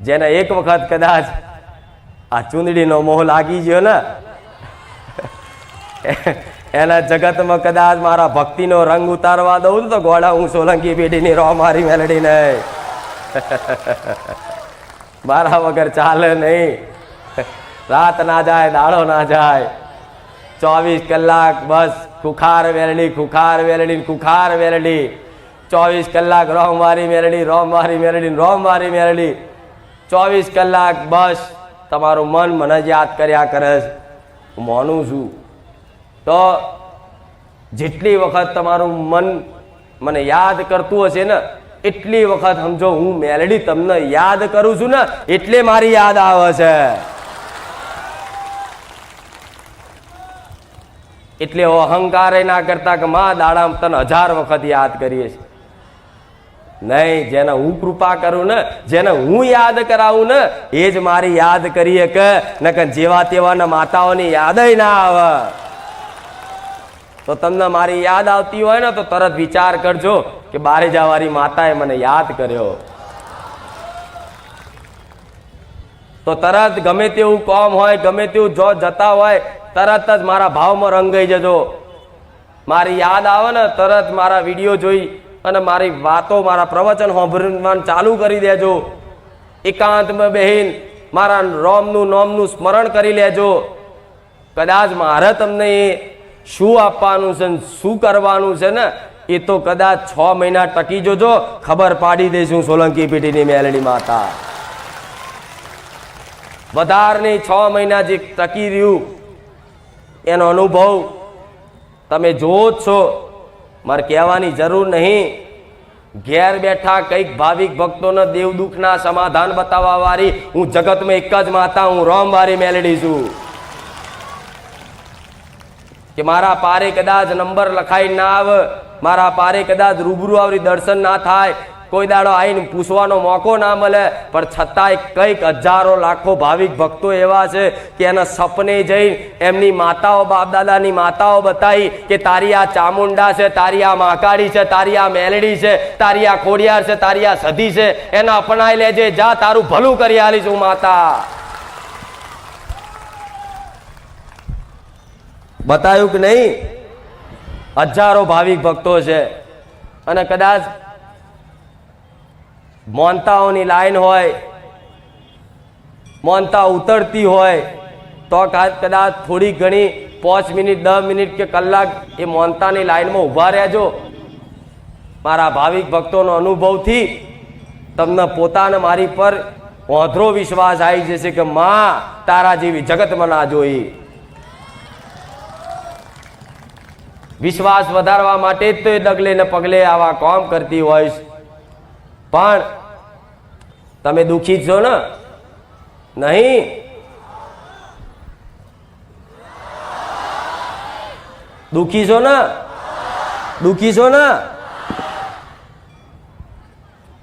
જેને એક વખત કદાચ આ ચૂંદડીનો મોહ લાગી ગયો ને, એના જગતમાં કદાચ મારા ભક્તિનો રંગ ઉતારવા દઉં તો ગોળા હું સોલંકી પેઢીની રો મારી મેલડી નહીં. મારા વગર ચાલે નહીં. રાત ના જાય, દાડો ના જાય. ચોવીસ કલાક બસ, ખુખાર વેલડી ખુખાર વેલડી ખુખાર વેલડી. ચોવીસ કલાક રોમ મારી મેલડી રોમ મારી મેલડી રોમ મારી મેલડી. ચોવીસ કલાક બસ તમારું મન મને જ યાદ કર્યા કરે હું માનું છું. તો જેટલી વખત તમારું મન મને યાદ કરતું હશે ને, એટલી વખત સમજો, હું મેલડી તમને યાદ કરું છું ને, એટલે મારી યાદ આવે છે. એટલે અહંકાર ના કરતા કે, મા દાડા તને હજાર વખત યાદ કરીએ છીએ. નહીં, જેને હું કૃપા કરું ને, જેને હું યાદ કરાવું ને, એ જ મારી યાદ કરીએ કે નકર જેવા તેવાના માતાઓની યાદ ના આવે. તો તમને મારી યાદ આવતી હોય ને, તો તરત વિચાર કરજો કે બારે જવારી માતાએ મને યાદ કર્યો. તો તરત ગમે તેવું કોમ હોય, ગમે તેવું જો જતા હોય, તરત જ મારા ભાવમાં રંગાઈ જજો. મારી યાદ આવે ને, તરત મારા વીડિયો જોઈ અને મારી વાતો, મારા પ્રવચન સાંભળવાનું ચાલુ કરી દેજો. એકાંતમાં બહેન મારા રોમનું, નોમનું સ્મરણ કરી લેજો. કદાચ મારે તમને એ શું આપવાનું છે ને શું કરવાનું છે ને, એ તો કદાચ છ મહિના ટકી જોજો. ખબર પાડી દઈશું સોલંકી પેઢીની મેલડી માતા. વધારની છ મહિના જે ટકી રહ્યું, એનો અનુભવ તમે જોવો છો. મારે કહેવાની જરૂર નહીં. ઘેર બેઠા કંઈક ભાવિક ભક્તોને દેવ દુઃખના સમાધાન બતાવવા વાળી હું જગતમાં એક જ માતા, હું રોમ વારી મેલડી છું. કે મારા પારે કદાચ નંબર લખાઈ ના આવે, મારા પારે કદાચ રૂબરૂ આવરી દર્શન ના થાય કોઈ દાડો આવીને પૂછવાનો મોકો ના મળે, પણ છતાંય કંઈક હજારો લાખો ભાવિક ભક્તો એવા છે કે એના સપને જઈ એમની માતાઓ, બાપદાદાની માતાઓ બતાવી કે તારી આ ચામુંડા છે, તારી આ મહાકાળી છે, તારી આ મેલડી છે, તારી આ ખોડિયાર છે, તારી આ સધી છે, એને અપનાઈ લેજે, જા, તારું ભલું કરી આલીશ હું માતા. બતાવ્યું કે નહીં? હજારો ભાવિક ભક્તો છે. અને કદાચ મોનતાઓની લાઈન હોય મોનતા ઉતરતી હોય, તો કદાચ થોડી ઘણી પાંચ મિનિટ, દસ મિનિટ કે કલાક એ મોનતાની લાઈનમાં ઊભા રહેજો. મારા ભાવિક ભક્તોનો અનુભવથી તમને પોતાને મારી પર વાંધરો વિશ્વાસ આવી જશે કે, માં, તારા જેવી જગતમાં ના જોઈ. વિશ્વાસ વધારવા માટે જ તો એ ડગલે ને પગલે આવા કામ કરતી હોય પણ તમે દુઃખી છો ને? નહીં? દુઃખી છો ને? દુઃખી છો ને?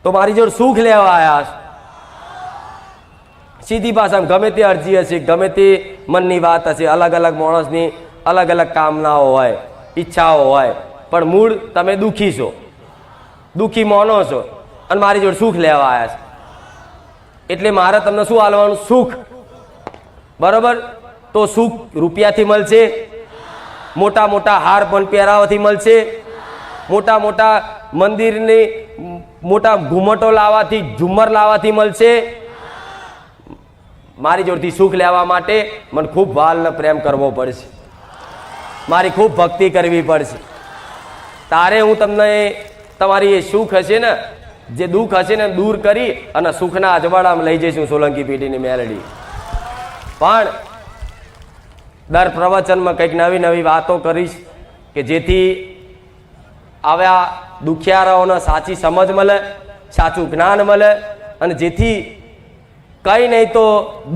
તો મારી જોડે સુખ લેવા આવ્યા સીધી ભાષામાં ગમે તે અરજી હશે, ગમે તે મનની વાત હશે, અલગ અલગ માણસની અલગ અલગ કામનાઓ હોય, ઈચ્છાઓ હોય, પણ મૂળ તમે દુઃખી છો. દુઃખી માનો છો અને મારી જોડે સુખ લેવા આવ્યા છે. એટલે મારે તમને શું હાલવાનું? સુખ. બરોબર? તો સુખ રૂપિયાથી મળશે. મોટા મોટા હાર પણ પહેરાવાથી મળશે. મોટા મોટા મંદિરની મોટા ઘુમટો લાવવાથી, ઝુમ્મર લાવવાથી મળશે. મારી જોડથી સુખ લેવા માટે મને ખૂબ વાલને પ્રેમ કરવો પડશે. મારી ખૂબ ભક્તિ કરવી પડશે. તારે હું તમને તમારી એ સુખ હશે ને જે દુઃખ હશે ને દૂર કરી અને સુખના અજવાળામાં લઈ જઈશું સોલંકી પેઢીની મેલડી. પણ દર પ્રવચનમાં કંઈક નવી નવી વાતો કરીશ કે જેથી આવ્યા દુખિયારાઓને સાચી સમજ મળે, સાચું જ્ઞાન મળે અને જેથી કંઈ નહીં તો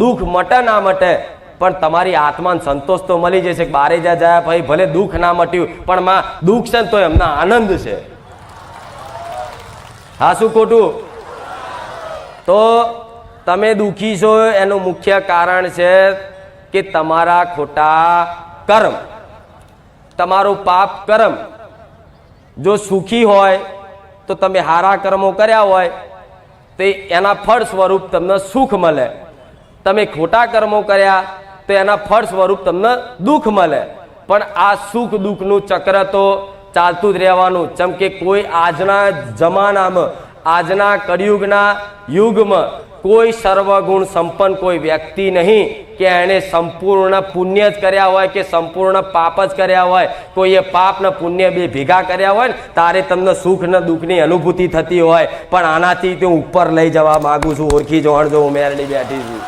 દુઃખ મટે ના મટે, પણ તમારી આત્માને સંતોષ તો મળી જશે બારે જ્યાં જાય ભાઈ ભલે દુઃખ ના મટ્યું, પણ માં દુઃખ છે ને તો એમના આનંદ છે. હા, શું ખોટું? તો તમે દુઃખી છો, એનું મુખ્ય કારણ છે કે તમારા ખોટા કર્મ, તમારું પાપ કર્મ. જો સુખી હોય, તો તમે હારા કર્મો કર્યા હોય, તે એના ફળ સ્વરૂપ તમને સુખ મળે. તમે ખોટા કર્મો કર્યા, તો એના ફળ સ્વરૂપ તમને દુઃખ મળે. પણ આ સુખ દુઃખનું ચક્ર તો ચાલતું જ રહેવાનું. જેમ કે કોઈ આજના જમાનામાં, આજના કળિયુગના યુગમાં કોઈ સર્વગુણ સંપન્ન કોઈ વ્યક્તિ નહીં કે એણે સંપૂર્ણ પુણ્ય જ કર્યા હોય કે સંપૂર્ણ પાપ જ કર્યા હોય. કોઈએ પાપ ને પુણ્ય બે ભેગા કર્યા હોય ને, તારે તમને સુખ ને દુઃખની અનુભૂતિ થતી હોય. પણ આનાથી હું ઉપર લઈ જવા માગું છું. ઓળખી જોણજો ઉમેરડી મેરડી બેઠી છું.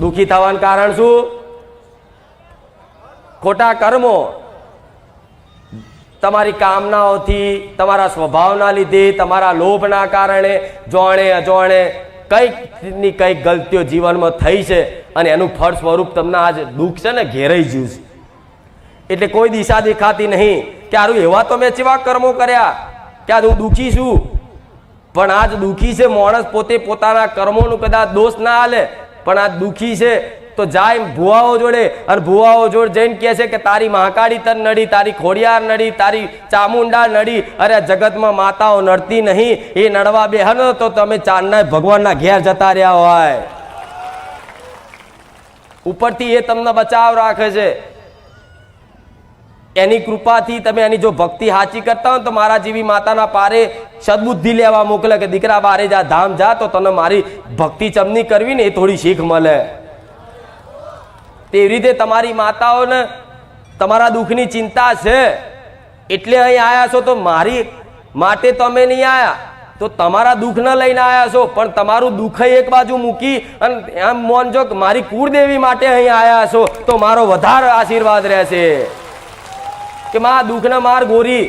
દુઃખી થવાનું કારણ શું? ખોટા કર્મો. તમારી કામનાઓથી, તમારા સ્વભાવના લીધે, તમારા લોભના કારણે, જોણે, અજોણે કંઈકની કંઈક ગલતીઓ જીવનમાં થઈ છે અને એનું ફળ સ્વરૂપ તમને આજ દુઃખ છે ને ઘેરાઈ ગયું છે. એટલે કોઈ દિશા દેખાતી નહીં કે આરું એવા તો મેં ચેવા કર્મો કર્યા કે આજ હું દુઃખી છું. પણ આજ દુઃખી છે, માણસ પોતે પોતાના કર્મોનું કદાચ દોષ ના હાલે પણ આજ દુઃખી છે તો જાય ભુવાઓ જોડે. અને ભુવાઓ જોડે જઈને કહે છે કે તારી મહાકાળી તન નડી, તારી ખોડિયાર નડી, તારી ચામુંડા નડી. અરે જગતમાં માતાઓ નડતી નહીં. એ નડવા બેહન તો તમે ચાંદના ભગવાનના ઘેર જતા રહ્યા હોય. ઉપરથી એ તમને બચાવ રાખે છે. એની કૃપાથી તમે એની જો ભક્તિ સાચી કરતા હો તો મારા જેવી માતાના પારે સદબુદ્ધિ લેવા મોકલે કે દીકરા બારે જા, ધામ જા, તો તને મારી ભક્તિ ચમની કરવી ને એ થોડી શીખ મળે. તેવી રીતે તમારી માતાઓને તમારા દુઃખની ચિંતા છે, એટલે અહીં આવ્યા છો તો મારી માટે તમે નહીં આવ્યા તો તમારા દુઃખ ન લઈને આવ્યા છો, પણ તમારું દુઃખ એક બાજુ મૂકી અને એમ મોનજો કે મારી કુળદેવી માટે અહીં આવ્યા છો, તો મારો વધારે આશીર્વાદ રહેશે. કે મા, દુઃખના માર ગોરી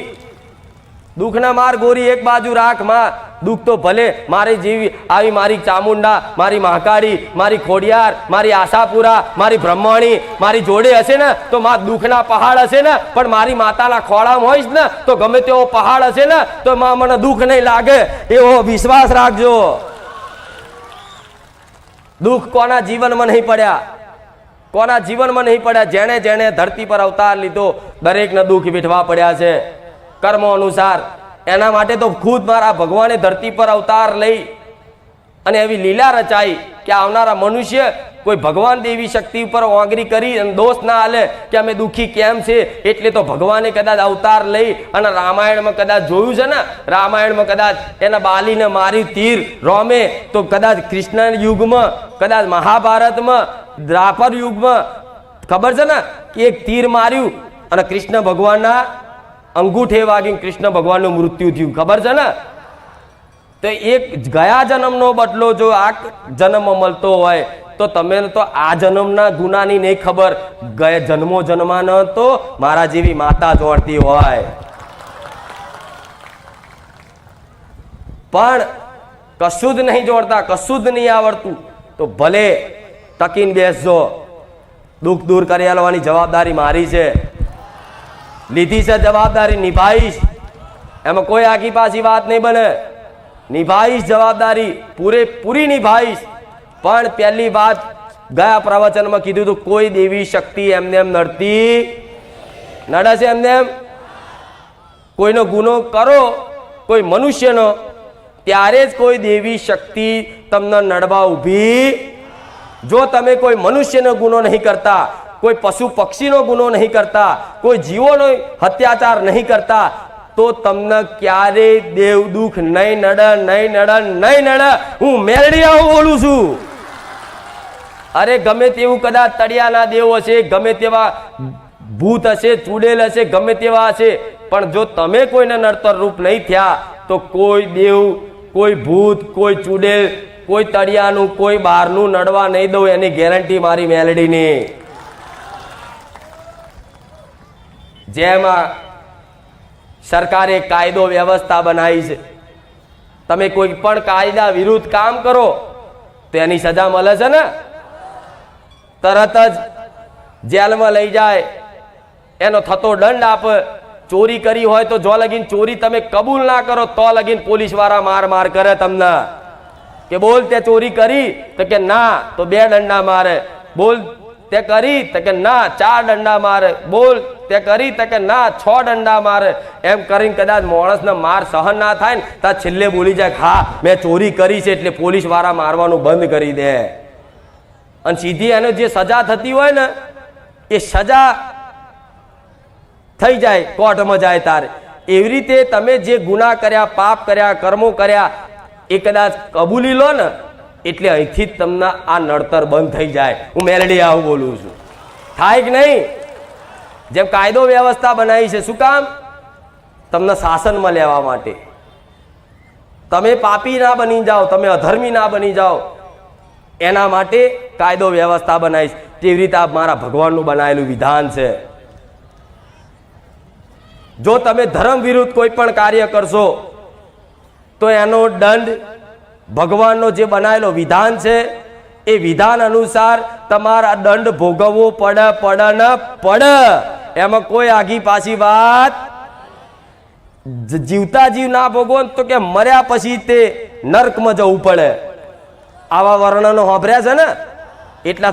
દુઃખના માર ગોરી એક બાજુ રાખ, માં. દુઃખ તો ભલે. મારી જીવી આવી મારી ચામુંડા, મારી મહાકાળી, મારી ખોડિયાર, મારી આશાપુરા, મારી બ્રહ્માણી, મારી જોડે હશે ને, તો માં દુઃખના પહાડ હશે ને, પણ મારી માતાના ખોળામાં હોઈશ ને, તો ગમે તેવો પહાડ હશે ને, તો માં મને દુઃખ નહીં લાગે. એવો વિશ્વાસ રાખજો. દુઃખ કોના જીવનમાં નહીં પડ્યા. કોના જીવનમાં નહીં પડ્યા? જેણે જેણે ધરતી પર અવતાર લીધો, દરેકને દુઃખ વીઠવા પડ્યા છે. કર્મો અનુસાર. એના માટે તો ખુદ મારા ભગવાને ધરતી પર અવતાર લઈ અને એવી લીલા રચાઈ કે આવનારા મનુષ્ય કોઈ ભગવાન દેવી શક્તિ ઉપર ઓગરી કરી અને દોષ ના હાલે કે અમે દુઃખી કેમ છે? એટલે તો ભગવાને કદાચ અવતાર લઈ અને રામાયણમાં કદાચ જોયું છે ને? રામાયણમાં કદાચ એના બાલીને માર્યું તીર રોમે તો કદાચ કૃષ્ણ યુગમાં, કદાચ મહાભારતમાં દ્વાપર યુગમાં, ખબર છે ને? કે એક તીર માર્યું અને કૃષ્ણ ભગવાનના અંગૂઠે વાગીને કૃષ્ણ ભગવાનનું મૃત્યુ થયું. ખબર છે ને? તો એક ગયા જન્મનો બદલો જો આ જન્મ મળતો હોય, તો તમે તો આ જન્મના ગુનાની નહીં ખબર. ગયા જન્મો જન્માનો તો મારા જેવી માતા જોડતી હોય. પણ કશું જ નહીં જોડતા, કશું જ નહીં આવડતું. તો ભલે તકીને બેસજો. દુઃખ દૂર કરી આલવાની જવાબદારી મારી છે. લીધી છે જવાબદારી, નિભાઈશ. એમાં કોઈ આખી પાછી વાત નહીં બને. નિભાઈશ જવાબદારી પૂરેપૂરી નિભાઈશ. પણ પહેલી વાત ગયા પ્રવચનમાં કીધું હતું, કોઈ દેવી શક્તિ એમને એમ નડતી નડે છે એમને એમ. કોઈનો ગુનો કરો, કોઈ મનુષ્યનો, ત્યારે જ કોઈ દેવી શક્તિ તમને નડવા ઊભી. જો તમે કોઈ મનુષ્યનો ગુનો નહીં કરતા કોઈ પશુ પક્ષીનો ગુનો નહીં કરતા, કોઈ જીવોનો અત્યાચાર નહીં કરતા, તો તમને ક્યારેય દેવ દુઃખ નહીં નડે નહીં નડે નહીં નડે. હું મેરડિયા બોલું છું. અરે ગમે તેવું કદાચ તળિયાના દેવ હશે, ગમે તેવા ભૂત હશે, ચૂડેલ હશે, ગમે તેવા હશે, પણ જો તમે કોઈને નડતર રૂપ નહીં થયા, તો કોઈ દેવ, કોઈ ભૂત, કોઈ ચૂડેલ, કોઈ તળિયાનું, કોઈ બહારનું નડવા નહીં દઉં, એની ગેરંટી મારી મેલડીની. જેમાં સરકારે કાયદો વ્યવસ્થા બનાવી છે. તમે કોઈ પણ કાયદા વિરુદ્ધ કામ કરો, તો એની સજા મળે છે ને? તરત જ જેલમાં લઈ જાય. એનો થતો દંડ આપે. ચોરી કરી હોય તો જો લગીન ચોરી તમે કબૂલ ના કરો, તો લગીન પોલીસવાળા માર માર કરે તમને. કે બોલ તે ચોરી કરી, તો કે ના, તો બે દંડા મારે. બોલ તે કરી તે કે ના, ચાર દંડા મારે, બોલ. તે કરી તે કે ના, છ દંડા મારે. એમ કરીને કદાચ માણસને માર સહન ના થાય ને, તો છેલ્લે બોલી જાય હા, મેં ચોરી કરી છે એટલે પોલીસવાળા મારવાનું બંધ કરી દે. અને સીધી એને જે સજા થતી હોય ને, એ સજા થઈ જાય, કોર્ટમાં જાય તારે. એવી રીતે તમે જે ગુના કર્યા, પાપ કર્યા, કર્મો કર્યા, એ કદાચ કબૂલી લો ને એટલે અહીંથી જ તમને આ નડતર બંધ થઈ જાય. હું મેલડી આવું બોલું છું. થાય કે નહીં? જેમ કાયદો વ્યવસ્થા બનાવી છે, શું કામ? તમને શાસનમાં લેવા માટે. તમે પાપી ના બની જાઓ, તમે અધર્મી ના બની જાઓ. એના માટે કાયદો વ્યવસ્થા બનાવીશ. તેવી રીતે આ મારા ભગવાનનું બનાવેલું વિધાન છે? જો તમે ધર્મ વિરુદ્ધ કોઈ પણ કાર્ય કરશો, તો એનો દંડ ભગવાનનો જે બનાવેલો વિધાન છે, એ વિધાન અનુસાર તમારા દંડ ભોગવવો પડે પડે ન પડે. એમાં કોઈ આગી પાછી વાત જીવતા જીવ ના ભોગવો તો કે મર્યા પછી તે નર્કમાં જવું પડે. આવા વર્ણનો સાંભળ્યા છે ને? એટલા